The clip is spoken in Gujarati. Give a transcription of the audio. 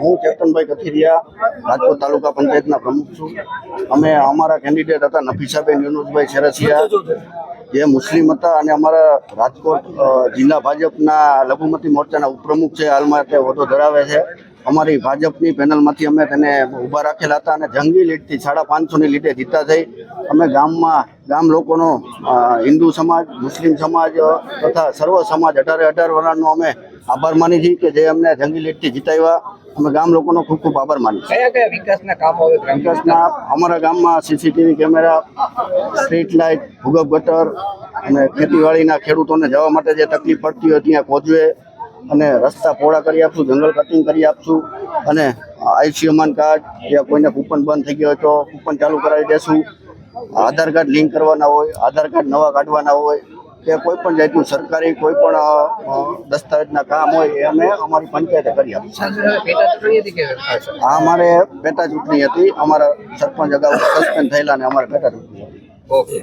હું કેપ્ટનભાઈ કથિરિયા, રાજકોટ તાલુકા પંચાયતના પ્રમુખ છું. અમે અમારા કેન્ડિડેટ હતા નફીસાબેન યુનુસભાઈ શેરસિયા જે મુસ્લિમ હતા અને અમારા રાજકોટ જિલ્લા ભાજપના લઘુમતી મોરચાના ઉપપ્રમુખ છે, હાલમાં તે હોદ્દો ધરાવે છે. અમારી ભાજપની પેનલમાંથી અમે તેને ઊભા રાખેલા હતા અને જંગી લીટથી સાડા પાંચસોની લીટે જીતા થઈ. અમે ગામમાં, ગામ લોકોનો હિન્દુ સમાજ, મુસ્લિમ સમાજ તથા સર્વ સમાજ અઢારે અઢાર વર્ષનો અમે આભાર માની છીએ કે જે અમને જંગી લીટથી જીતાવ્યા. અમે ગામ લોકોનો ખૂબ ખૂબ આભાર માનીએ કયા કયા વિકાસના કામો હવે વિકાસના અમારા ગામમાં સીસીટીવી કેમેરા સ્ટ્રીટ લાઇટ ભૂગર્ભ ગટર અને ખેતીવાડીના ખેડૂતોને જવા માટે જે તકલીફ પડતી હોય ત્યાં પહોંચવે અને રસ્તા પહોળા કરી આપશું જંગલ કટિંગ કરી આપશું અને આયુષ્યમાન કાર્ડ જે કોઈને કૂપન બંધ થઈ ગયો હોય તો કૂપન ચાલુ કરાવી દેશું. આધાર કાર્ડ લિંક કરવાના હોય આધાર કાર્ડ નવા કાઢવાના હોય કે કોઈ પણ જાતનું સરકારી કોઈ પણ દસ્તાવેજના કામ હોય એ અમે અમારી પંચાયતે કરી આપી આ અમારે પેટા ચૂંટણી હતી. અમારા સરપંચ અગાઉ સસ્પેન્ડ થયેલા ને અમારે પેટા ચૂંટણી હતી. ઓકે.